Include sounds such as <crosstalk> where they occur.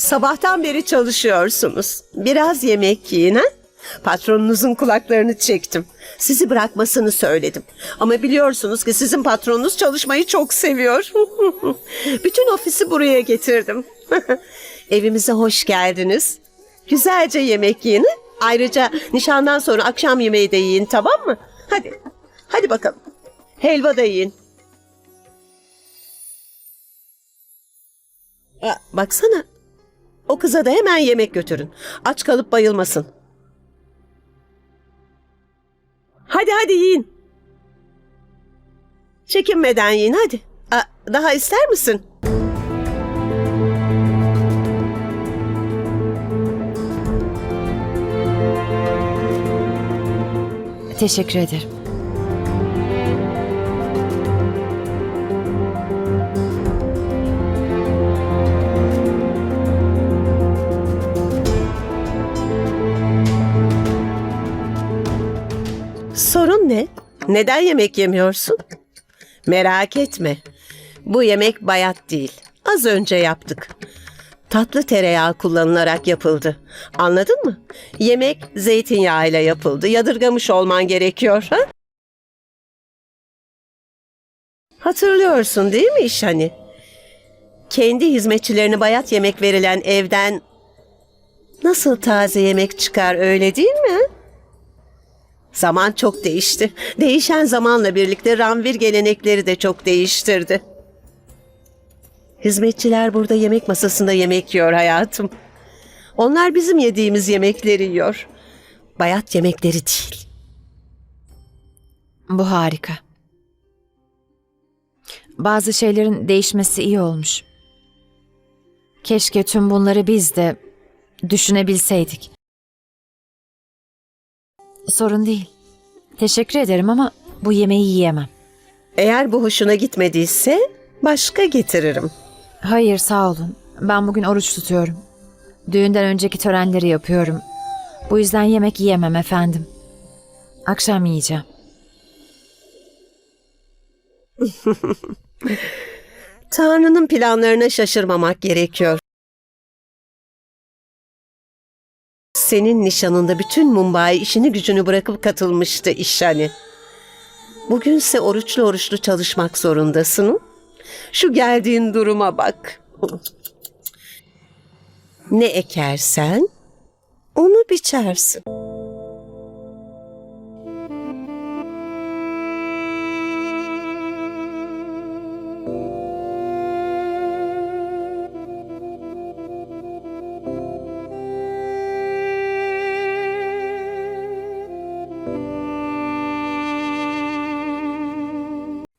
Sabahtan beri çalışıyorsunuz. Biraz yemek yiyin ha? Patronunuzun kulaklarını çektim. Sizi bırakmasını söyledim. Ama biliyorsunuz ki sizin patronunuz çalışmayı çok seviyor. <laughs> Bütün ofisi buraya getirdim. <laughs> Evimize hoş geldiniz. Güzelce yemek yiyin. Ayrıca nişandan sonra akşam yemeği de yiyin tamam mı? Hadi. Hadi bakalım. Helva da yiyin. Aa, baksana. O kıza da hemen yemek götürün. Aç kalıp bayılmasın. Hadi hadi yiyin. Çekinmeden yiyin hadi. Aa, daha ister misin? Teşekkür ederim. Sorun ne? Neden yemek yemiyorsun? Merak etme. Bu yemek bayat değil. Az önce yaptık. Tatlı tereyağı kullanılarak yapıldı. Anladın mı? Yemek zeytinyağıyla yapıldı. Yadırgamış olman gerekiyor. Ha? Hatırlıyorsun değil mi iş hani? Kendi hizmetçilerine bayat yemek verilen evden nasıl taze yemek çıkar öyle değil mi? Zaman çok değişti. Değişen zamanla birlikte Ranvir gelenekleri de çok değiştirdi. Hizmetçiler burada yemek masasında yemek yiyor hayatım. Onlar bizim yediğimiz yemekleri yiyor. Bayat yemekleri değil. Bu harika. Bazı şeylerin değişmesi iyi olmuş. Keşke tüm bunları biz de düşünebilseydik. Sorun değil. Teşekkür ederim ama bu yemeği yiyemem. Eğer bu hoşuna gitmediyse başka getiririm. Hayır sağ olun. Ben bugün oruç tutuyorum. Düğünden önceki törenleri yapıyorum. Bu yüzden yemek yiyemem efendim. Akşam yiyeceğim. <laughs> Tanrı'nın planlarına şaşırmamak gerekiyor. Senin nişanında bütün Mumbai işini gücünü bırakıp katılmıştı işhani. Bugünse oruçlu oruçlu çalışmak zorundasın. Şu geldiğin duruma bak. Ne ekersen onu biçersin.